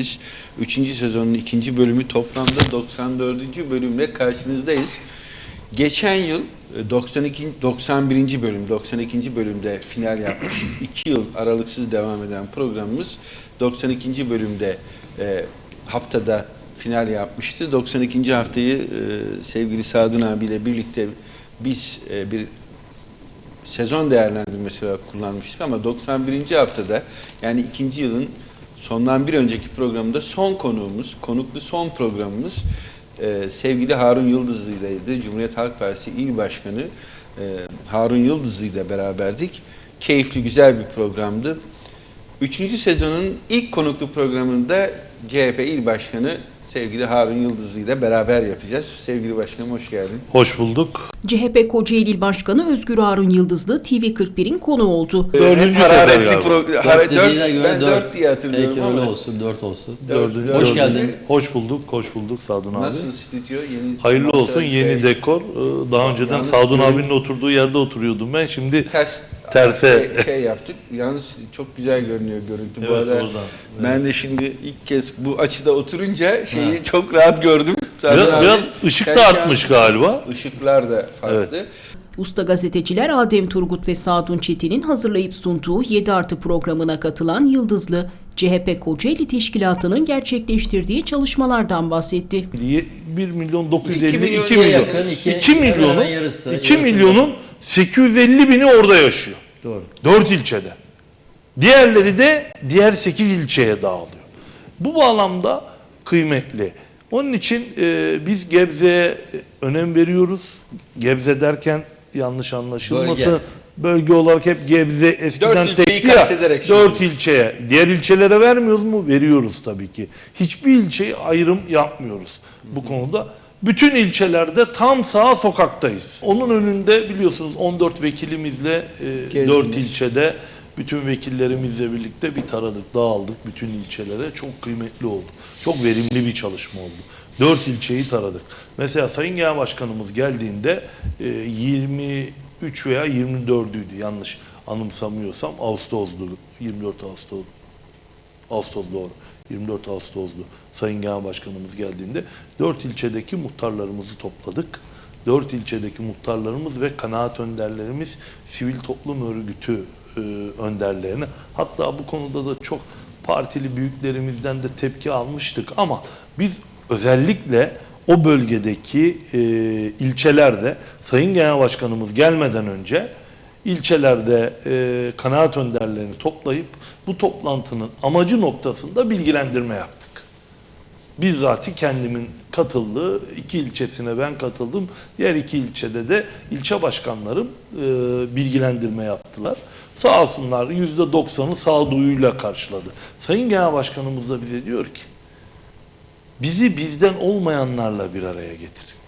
bölümündeyiz. Üçüncü sezonun ikinci bölümü toplamda 94. bölümle karşınızdayız. Geçen yıl e, 92 91. bölüm 92. bölümde final yapmış. iki yıl aralıksız devam eden programımız 92. bölümde e, haftada final yapmıştı. 92. haftayı e, sevgili Sadun abiyle birlikte biz e, bir sezon değerlendirmesi olarak kullanmıştık ama 91. haftada yani ikinci yılın sondan bir önceki programda son konuğumuz, konuklu son programımız e, sevgili Harun Yıldızlı'ydı. Cumhuriyet Halk Partisi İl Başkanı e, Harun Yıldızlı ile beraberdik. Keyifli, güzel bir programdı. Üçüncü sezonun ilk konuklu programında CHP İl Başkanı sevgili Harun Yıldızlı ile beraber yapacağız. Sevgili Başkanım hoş geldin. Hoş bulduk. CHP Kocaeli İl Başkanı Özgür Harun Yıldızlı TV41'in konu oldu. Dördüncü Hep hararetli sefer galiba. pro- Dört hara- dediğine dört- göre ben dört. dört diye hatırlıyorum ama. öyle olsun, dört olsun. Dördüncü, Hoş dördüncü. geldin. Hoş bulduk, hoş bulduk Sadun abi. Nasıl stüdyo? Yeni Hayırlı olsun yeni şey, dekor. Ee, Daha önceden Yalnız Sadun abinin oturduğu yerde oturuyordum ben. Şimdi ters Terfe. Şey, şey yaptık. Yalnız çok güzel görünüyor görüntü bu Evet, arada. oradan, Ben de şimdi ilk kez bu açıda oturunca şeyi çok rahat gördüm. Biraz, abi, biraz ışık da artmış galiba. Işıklar da farklı. Usta gazeteciler Adem Turgut ve Sadun Çetin'in hazırlayıp sunduğu 7 artı programına katılan Yıldızlı, CHP Kocaeli Teşkilatı'nın gerçekleştirdiği çalışmalardan bahsetti. 1 milyon İki 950 milyon 2 yakın, milyon. yakın, iki- 2 hemen milyonun hemen yarısı, 2 yarısı milyonun 850 bini orada yaşıyor. Doğru. 4 ilçede. Diğerleri de diğer 8 ilçeye dağılıyor. Bu bağlamda kıymetli. Onun için e, biz Gebze'ye önem veriyoruz. Gebze derken yanlış anlaşılmasın. Bölge. Bölge. olarak hep Gebze eskiden Dört ilçeyi tekti ya. Dört ilçeye. Diğer ilçelere vermiyoruz mu? Veriyoruz tabii ki. Hiçbir ilçeye ayrım yapmıyoruz bu konuda. Bütün ilçelerde tam sağ sokaktayız. Onun önünde biliyorsunuz 14 vekilimizle e, Gezdiniz. 4 ilçede bütün vekillerimizle birlikte bir taradık, dağıldık bütün ilçelere. Çok kıymetli oldu. Çok verimli bir çalışma oldu. 4 ilçeyi taradık. Mesela Sayın Genel Başkanımız geldiğinde e, 23 veya 24'üydü yanlış anımsamıyorsam Ağustos'du. 24 Ağustos Ağustos doğru. 24 Ağustos'du Sayın Genel Başkanımız geldiğinde. Dört ilçedeki muhtarlarımızı topladık. Dört ilçedeki muhtarlarımız ve kanaat önderlerimiz sivil toplum örgütü e, önderlerine hatta bu konuda da çok partili büyüklerimizden de tepki almıştık ama biz özellikle o bölgedeki e, ilçelerde Sayın Genel Başkanımız gelmeden önce ilçelerde e, kanaat önderlerini toplayıp bu toplantının amacı noktasında bilgilendirme yaptık. Bizzati kendimin katıldığı iki ilçesine ben katıldım. Diğer iki ilçede de ilçe başkanlarım e, bilgilendirme yaptılar. Sağ olsunlar %90'ı sağduyuyla karşıladı. Sayın Genel Başkanımız da bize diyor ki bizi bizden olmayanlarla bir araya getirin.